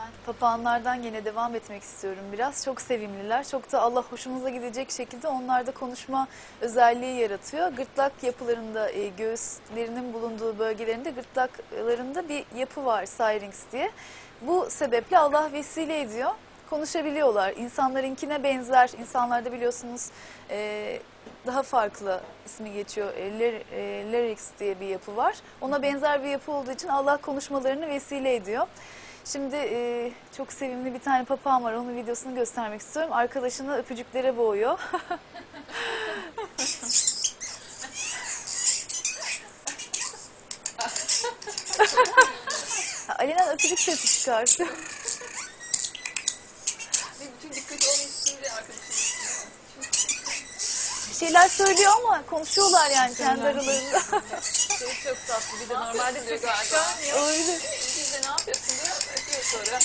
Ben papağanlardan yine devam etmek istiyorum biraz. Çok sevimliler. Çok da Allah hoşumuza gidecek şekilde onlarda konuşma özelliği yaratıyor. Gırtlak yapılarında, e, göğüslerinin bulunduğu bölgelerinde gırtlaklarında bir yapı var syrinx diye. Bu sebeple Allah vesile ediyor. Konuşabiliyorlar. İnsanlarınkine benzer. İnsanlarda biliyorsunuz e, daha farklı ismi geçiyor. E, lar- e, larynx diye bir yapı var. Ona benzer bir yapı olduğu için Allah konuşmalarını vesile ediyor. Şimdi e, çok sevimli bir tane papağan var. Onun videosunu göstermek istiyorum. Arkadaşını öpücüklere boğuyor. Alenen öpücük sesi çıkartıyor. Ve bütün dikkati onun üstünde arkadaşım üstünde. Bir şeyler söylüyor ama konuşuyorlar yani kendi aralarında. Şey çok tatlı. Bir de normalde çıkarmıyor. Olabilir. De ne yapıyorsun diyor. Öpüyor sonra.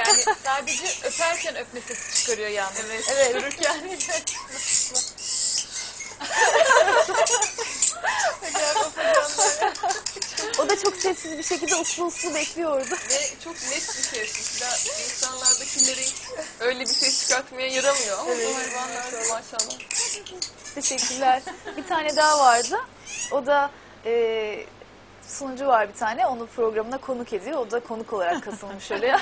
Yani sadece öperken öpme sesi çıkarıyor yalnız. Evet. Evet. Dururken. O da çok sessiz bir şekilde uslu uslu bekliyor orada. Ve çok net bir ses. Mesela insanlardakilerin öyle bir ses çıkartmaya yaramıyor. Ama bu hayvanlarda maşallah. Teşekkürler. Bir tane daha vardı. O da e, sunucu var bir tane. Onu programına konuk ediyor. O da konuk olarak katılmış oraya.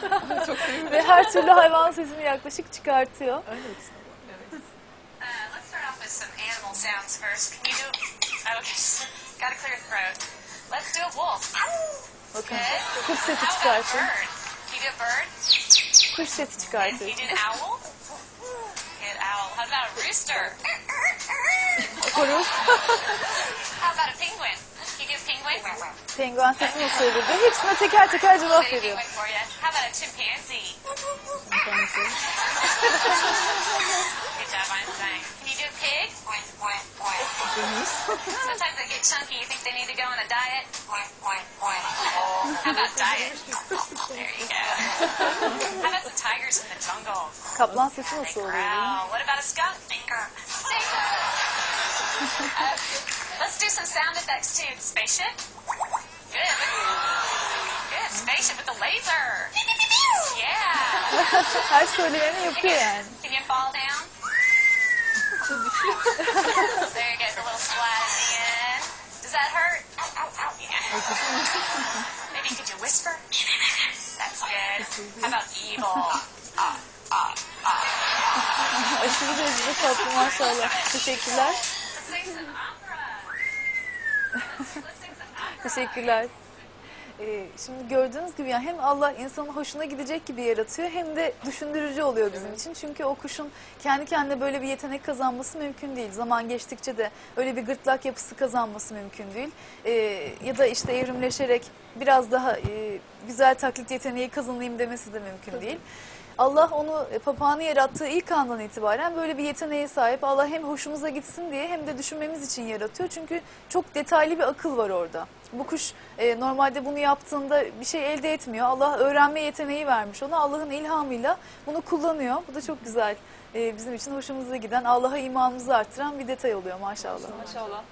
Çok sevimli. Ve her türlü hayvan sesini yaklaşık çıkartıyor. Uh, let's start off with some animal sounds first. Can you do? Okay, gotta clear throat. Let's do a wolf. Bakın Good. kuş sesi How about a çıkartıyor. bird? Can you do a bird? Kuş sesi Can çıkartıyor. you do an owl? Good owl. How about a rooster? Horoz. How about a penguin? Can you do a penguin? Penguen sesi nasıl olur diye hepsine teker teker cevap Say a veriyor. penguin for you. How about a chimpanzee? Good job, Einstein. Can you do a pig? Sometimes they get chunky. You think they need to go on a diet? How about diet? There you go. How about the tigers in the jungle? Kaplan sesi They nasıl oluyor? değil mi? growl. What about a skunk? Stinker. Stinker. Let's do some sound effects too. Spaceship. Good. Good. Spaceship with the laser. Yeah. Her söyleneni yapıyor yani. Can you fall down? there you go. The little splat at the end. Does that hurt? Yeah. Maybe could you whisper? That's good. How about evil? Ah, ah, ah. Aşırı derecede tatlı maşallah. Teşekkürler. Teşekkürler. Ee, şimdi gördüğünüz gibi yani hem Allah insanın hoşuna gidecek gibi yaratıyor hem de düşündürücü oluyor bizim için. Çünkü o kuşun kendi kendine böyle bir yetenek kazanması mümkün değil. Zaman geçtikçe de öyle bir gırtlak yapısı kazanması mümkün değil. Ee, ya da işte evrimleşerek biraz daha e, güzel taklit yeteneği kazanayım demesi de mümkün değil. Allah onu e, papağanı yarattığı ilk andan itibaren böyle bir yeteneğe sahip. Allah hem hoşumuza gitsin diye hem de düşünmemiz için yaratıyor. Çünkü çok detaylı bir akıl var orada. Bu kuş e, normalde bunu yaptığında bir şey elde etmiyor. Allah öğrenme yeteneği vermiş ona. Allah'ın ilhamıyla bunu kullanıyor. Bu da çok güzel. E, bizim için hoşumuza giden, Allah'a imanımızı arttıran bir detay oluyor maşallah. Maşallah.